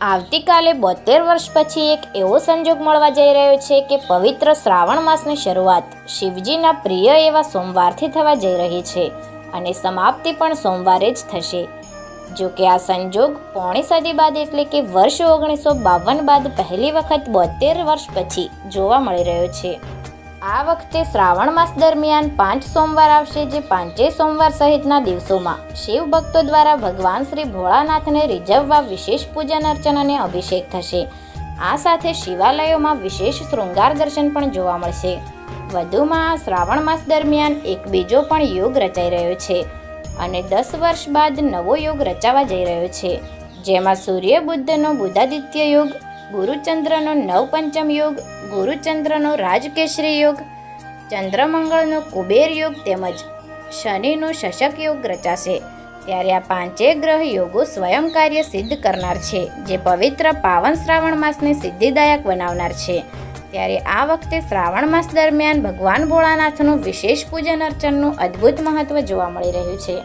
આવતીકાલે બોતેર વર્ષ પછી એક એવો સંજોગ મળવા જઈ રહ્યો છે કે પવિત્ર શ્રાવણ માસની શરૂઆત શિવજીના પ્રિય એવા સોમવારથી થવા જઈ રહી છે અને સમાપ્તિ પણ સોમવારે જ થશે. જો કે આ સંજોગ પોણી સદી બાદ એટલે કે વર્ષ ઓગણીસો બાવન બાદ પહેલી વખત બોતેર વર્ષ પછી જોવા મળી રહ્યો છે. આ વખતે શ્રાવણ માસ દરમિયાન પાંચ સોમવાર આવશે જે પાંચેય સોમવાર સહિતના દિવસોમાં. શિવ ભક્તો દ્વારા ભગવાન શ્રી ભોળાનાથને રીઝવવા વિશેષ પૂજન અર્ચન અને અભિષેક થશે. આ સાથે શિવાલયોમાં વિશેષ શૃંગાર દર્શન પણ જોવા મળશે. વધુમાં આ શ્રાવણ માસ દરમિયાન એક બીજો પણ યોગ રચાઈ રહ્યો છે અને દસ વર્ષ બાદ નવો યોગ રચાવા જઈ રહ્યો છે. જેમાં સૂર્ય બુદ્ધનો બુધાદિત્ય યોગ ગુરુચંદ્રનો નવપંચમ યોગ, ગુરુચંદ્રનો રાજકેશરી યોગ, ચંદ્રમંગળનો કુબેર યોગ તેમજ શનિનો શશક યોગ રચાશે. ત્યારે આ પાંચેય ગ્રહ યોગો સ્વયં કાર્ય સિદ્ધ કરનાર છે, જે પવિત્ર પાવન શ્રાવણ માસને સિદ્ધિદાયક બનાવનાર છે. ત્યારે આ વખતે શ્રાવણ માસ દરમિયાન ભગવાન ભોળાનાથનું વિશેષ પૂજન અર્ચનનું અદ્ભુત મહત્વ જોવા મળી રહ્યું છે.